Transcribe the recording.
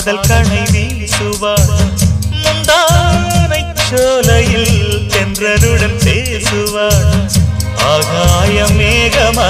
காதல் கணை வீசுவார். முந்தானை சோலையில் தென்றலுடன் பேசுவார். ஆகாய மேகமா